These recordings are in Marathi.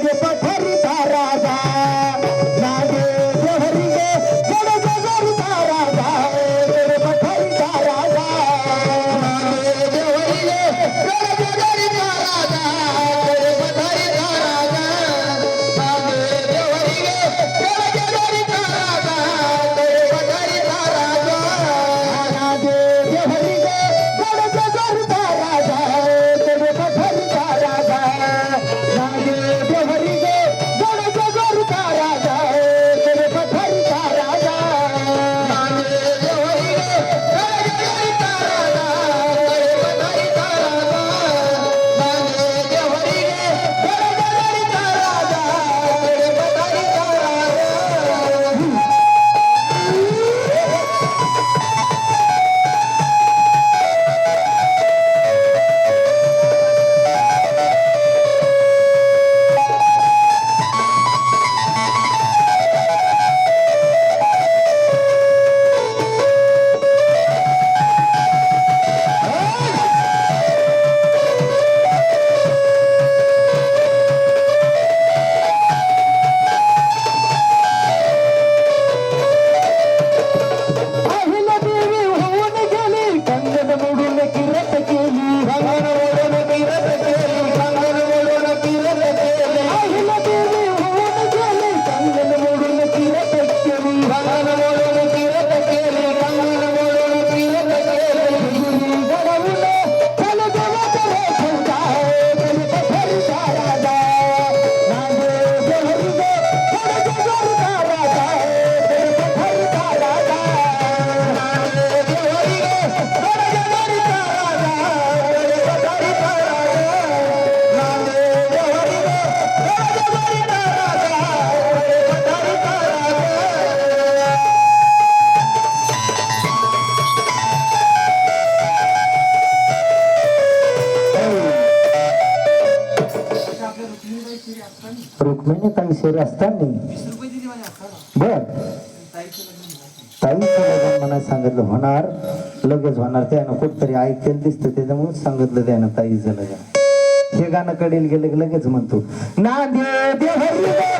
Papa. महिने काही शेर असताना बर. ताईचं लग्न म्हणा सांगितलं होणार लगेच होणार. त्यानं कुठतरी ऐकेल दिसत त्याच्यामुळे सांगितलं त्यानं ताईचं लग्न. हे गाणं कडेल गेलं लगेच म्हणतो ना दे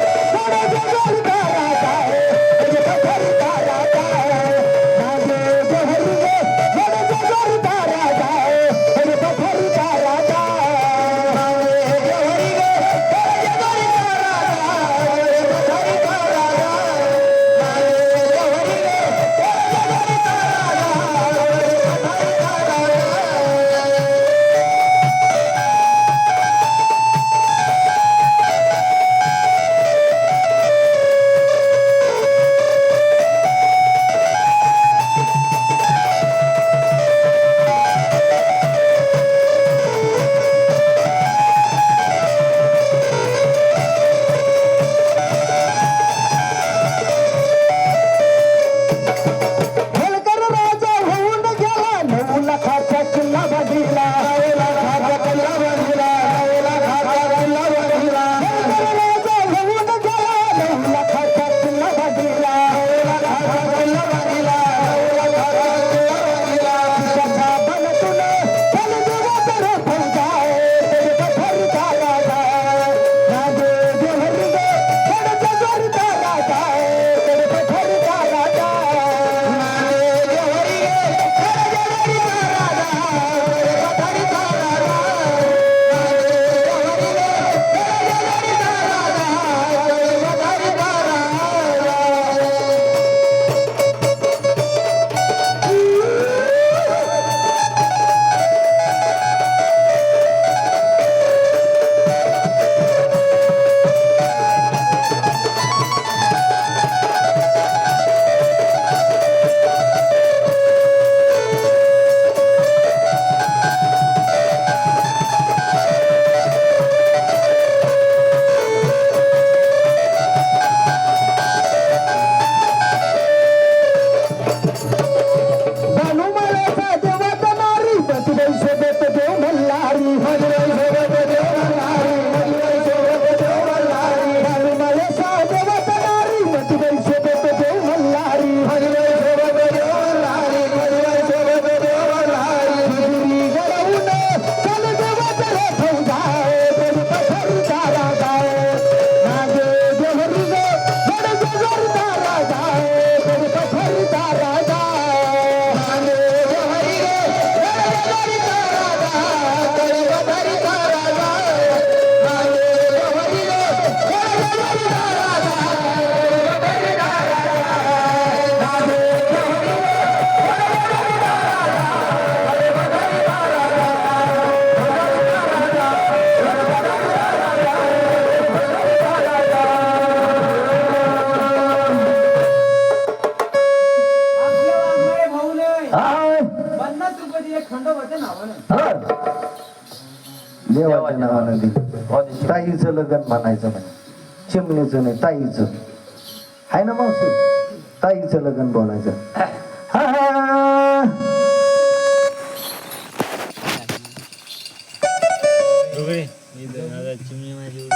खंडोबाच्या नावानं. देवाच्या नावानं ताईचं लग्न म्हणायचं म्हणजे चिमणीचं नाही ताईचं. आहे ना मावशी? ताईचं लग्न बोलायचं. हा हा चिमणी माझी